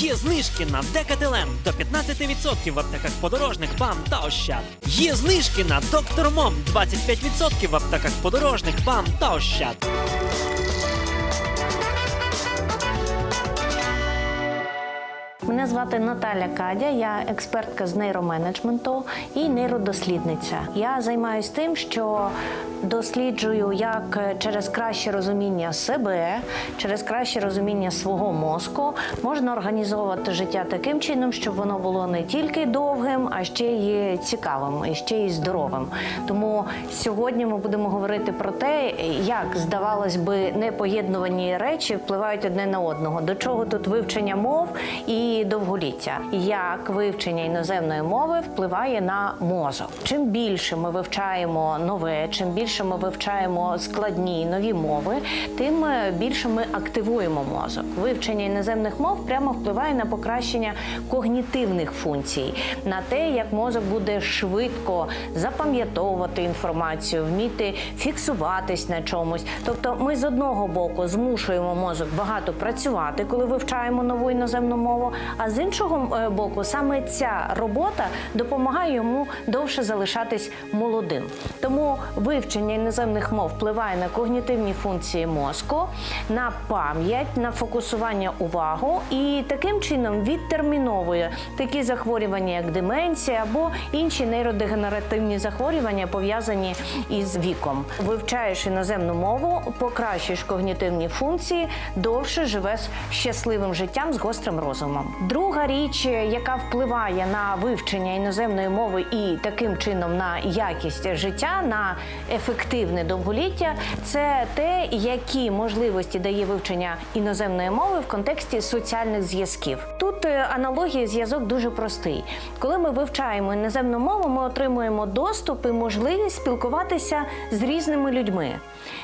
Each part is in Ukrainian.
Є знижки на Декателен до 15% в аптеках подорожних БАМ та Ощад. Є знижки на Доктор Мом 25% в аптеках подорожних БАМ та Ощад. Мене звати Наталя Кадя, я експертка з нейроменеджменту і нейродослідниця. Я займаюся тим, що досліджую, як через краще розуміння себе, через краще розуміння свого мозку можна організовувати життя таким чином, щоб воно було не тільки довгим, а ще й цікавим, і ще й здоровим. Тому сьогодні ми будемо говорити про те, як здавалось би непоєднувані речі впливають одне на одного. До чого тут вивчення мов і довголіття? Як вивчення іноземної мови впливає на мозок? Чим більше ми вивчаємо нове, чим більше ми вивчаємо складні нові мови, тим е, більше ми активуємо мозок. Вивчення іноземних мов прямо впливає на покращення когнітивних функцій, на те, як мозок буде швидко запам'ятовувати інформацію, вміти фіксуватись на чомусь. Тобто, ми з одного боку змушуємо мозок багато працювати, коли вивчаємо нову іноземну мову. А з іншого е, боку, саме ця робота допомагає йому довше залишатись молодим. Тому вивчення іноземних мов впливає на когнітивні функції мозку, на пам'ять, на фокусування увагу і таким чином відтерміновує такі захворювання, як деменція або інші нейродегенеративні захворювання, пов'язані із віком. Вивчаєш іноземну мову, покращуєш когнітивні функції, довше живеш щасливим життям з гострим розумом. Друга річ, яка впливає на вивчення іноземної мови і таким чином на якість життя, на ефективне довголіття, це те, які можливості дає вивчення іноземної мови в контексті соціальних зв'язків. Тут е, аналогія зв'язок дуже простий. Коли ми вивчаємо іноземну мову, ми отримуємо доступ і можливість спілкуватися з різними людьми.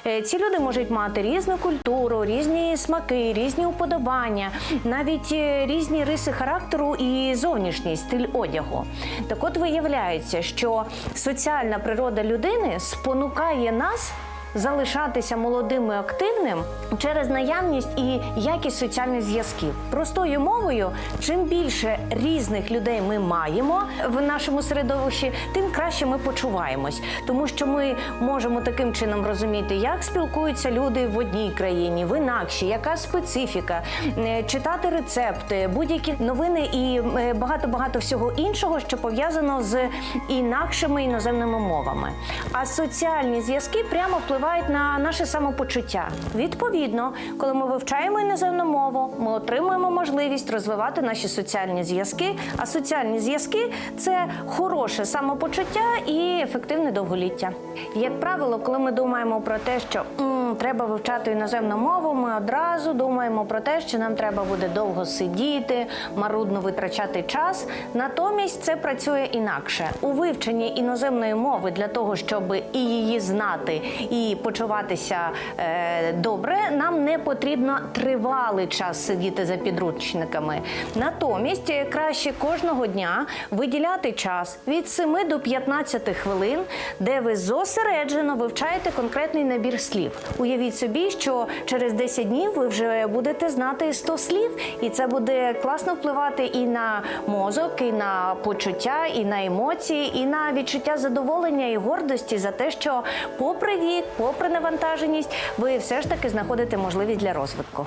Е, Ці люди можуть мати різну культуру, різні смаки, різні уподобання, навіть е, різні риси характеру і зовнішній стиль одягу. Так от виявляється, що соціальна природа людини спонукає нас. Залишатися молодим і активним через наявність і якість соціальних зв'язків. Простою мовою, чим більше різних людей ми маємо в нашому середовищі, тим краще ми почуваємось, тому що ми можемо таким чином розуміти, як спілкуються люди в одній країні, в інакшій, яка специфіка, е, читати рецепти, будь-які новини і е, багато багато всього іншого, що пов'язано з інакшими іноземними мовами. А соціальні зв'язки прямо впливають на наше самопочуття. Відповідно, коли ми вивчаємо іноземну мову, ми отримуємо можливість розвивати наші соціальні зв'язки. А соціальні зв'язки це хороше самопочуття і ефективне довголіття. Як правило, коли ми думаємо про те, що «М, треба вивчати іноземну мову, ми одразу думаємо про те, що нам треба буде довго сидіти, марудно витрачати час. Натомість це працює інакше. У вивченні іноземної мови для того, щоб і її знати, і почуватися е, добре, нам не потрібно тривалий час сидіти за підручниками. Натомість краще кожного дня виділяти час від 7 до 15 хвилин, де ви зосереджено вивчаєте конкретний набір слів. Уявіть собі, що через 10 днів ви вже будете знати 100 слів, і це буде класно впливати і на мозок, і на почуття, і на емоції, і на відчуття задоволення і гордості за те, що, попри вік, попри навантаженість, ви все ж таки знаходите можливість для розвитку.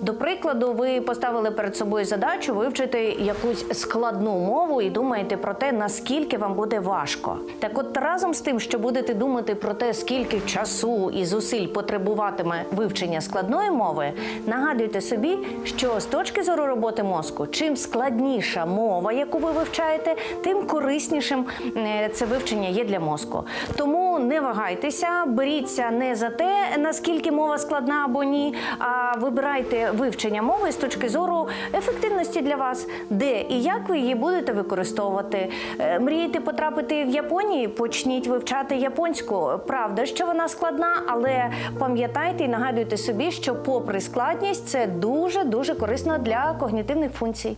До прикладу, ви поставили перед собою задачу вивчити якусь складну мову і думаєте про те, наскільки вам буде важко. Так, от разом з тим, що будете думати про те, скільки часу і зусиль потребуватиме вивчення складної мови, нагадуйте собі, що з точки зору роботи мозку, чим складніша мова, яку ви вивчаєте, тим кориснішим е, це вивчення є для мозку. Тому не вагайтеся, беріться не за те, наскільки мова складна або ні, а вибирайте вивчення мови з точки зору ефективності для вас, де і як ви її будете використовувати. Е, Мрієте потрапити в Японію? Почніть вивчати японську. Правда, що вона складна, але пам'ятайте і нагадуйте собі, що попри складність, це дуже дуже корисно для когнітивних функцій.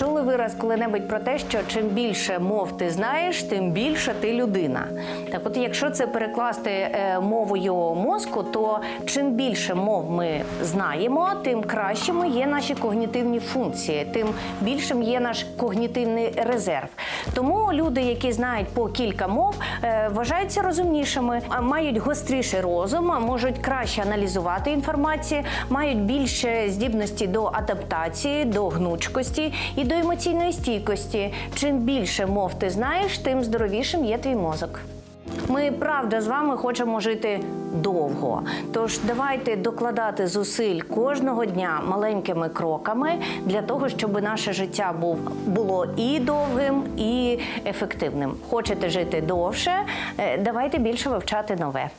Чули ви раз коли-небудь про те, що чим більше мов ти знаєш, тим більше ти людина. Так, от, якщо це перекласти е, мовою мозку, то чим більше мов ми знаємо, тим кращими є наші когнітивні функції, тим більшим є наш когнітивний резерв. Тому люди, які знають по кілька мов, е, вважаються розумнішими, мають гостріший розум, можуть краще аналізувати інформацію, мають більше здібності до адаптації, до гнучкості і до емоційної стійкості. Чим більше мов ти знаєш, тим здоровішим є твій мозок. Ми правда з вами хочемо жити довго. Тож давайте докладати зусиль кожного дня маленькими кроками для того, щоб наше життя було і довгим, і ефективним. Хочете жити довше? Е, Давайте більше вивчати нове.